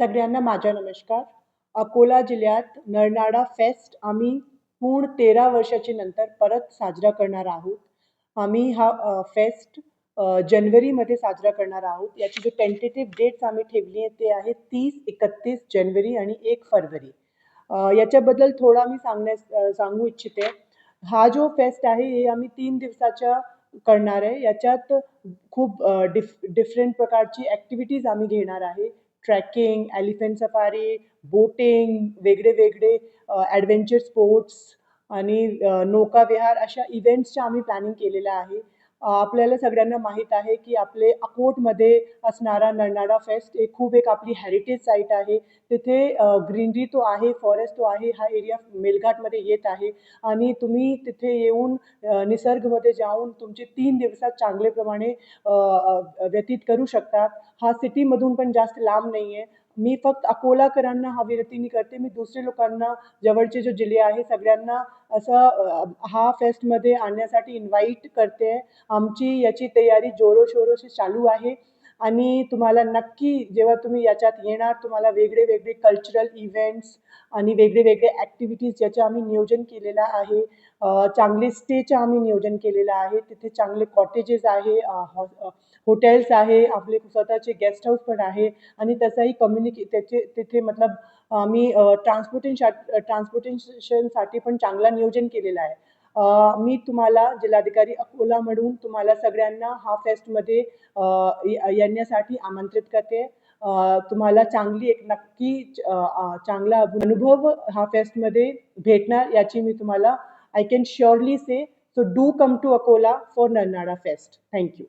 सगळ्यांना माझा नमस्कार. अकोला जिल्ह्यात नरनाडा फेस्ट आम्ही पूर्ण तेरा वर्षाची नंतर परत साजरा करणार आहोत. आम्ही हा फेस्ट जनवरीमध्ये साजरा करणार आहोत. याची जे टेंटेटिव्ह डेट्स आम्ही ठेवली आहे ते आहे तीस एकतीस जानेवारी आणि एक फरवरी. याच्याबद्दल थोडा मी सांगण्यास सांगू इच्छिते. हा जो फेस्ट आहे हे आम्ही तीन दिवसाच्या करणार आहे. याच्यात खूप डिफ डिफरंट प्रकारची ॲक्टिव्हिटीज आम्ही घेणार आहे. ट्रॅकिंग एलिफंट सफारी बोटिंग वेगळे वेगळे ॲडव्हेंचर स्पोर्ट्स आणि नौकाविहार अशा इव्हेंट्सच्या आम्ही प्लॅनिंग केलेलं आहे. आपल्याला सगळ्यांना माहीत आहे की आपले अकोटमध्ये असणारा नरनाडा फेस्ट हे खूप एक आपली हेरिटेज साईट आहे. तिथे ग्रीनरी तो आहे फॉरेस्ट तो आहे हा एरिया मेलघाटमध्ये येत आहे. आणि तुम्ही तिथे येऊन निसर्गमध्ये जाऊन तुमचे तीन दिवसात चांगल्याप्रमाणे व्यतीत करू शकतात. हा सिटीमधून पण जास्त लांब नाही आहे मी फक्त अकोलाकरांना हा विनंती करते. मी दुसरे लोकांना जवळचे जो जिल्हे आहे सगळ्यांना असं हा फेस्टमध्ये आणण्यासाठी इन्व्हाइट करते. आमची याची तयारी जोरोशोरोशी चालू आहे. आणि तुम्हाला नक्की जेव्हा तुम्ही याच्यात येणार तुम्हाला वेगळे वेगळे कल्चरल इव्हेंट्स आणि वेगळे वेगळे ॲक्टिव्हिटीज ज्याचे आम्ही नियोजन केलेलं आहे. चांगले स्टेचं आम्ही नियोजन केलेलं आहे. तिथे चांगले कॉटेजेस आहे हॉ हॉटेल्स हो, आहे आपले स्वतःचे गेस्ट हाऊस पण आहे आणि तसंही कम्युनिके त्याचे तिथे मतलब आम्ही ट्रान्सपोर्टेशन ट्रान्सपोर्टेशनसाठी पण चांगला नियोजन केलेलं आहे. मी तुम्हाला जिल्हाधिकारी अकोला म्हणून तुम्हाला सगळ्यांना हा फेस्टमध्ये येण्यासाठी आमंत्रित करते. तुम्हाला चांगली एक नक्की चांगला अनुभव हा फेस्टमध्ये भेटणार याची मी तुम्हाला I can surely say so do come to Akola for Narnada fest thank you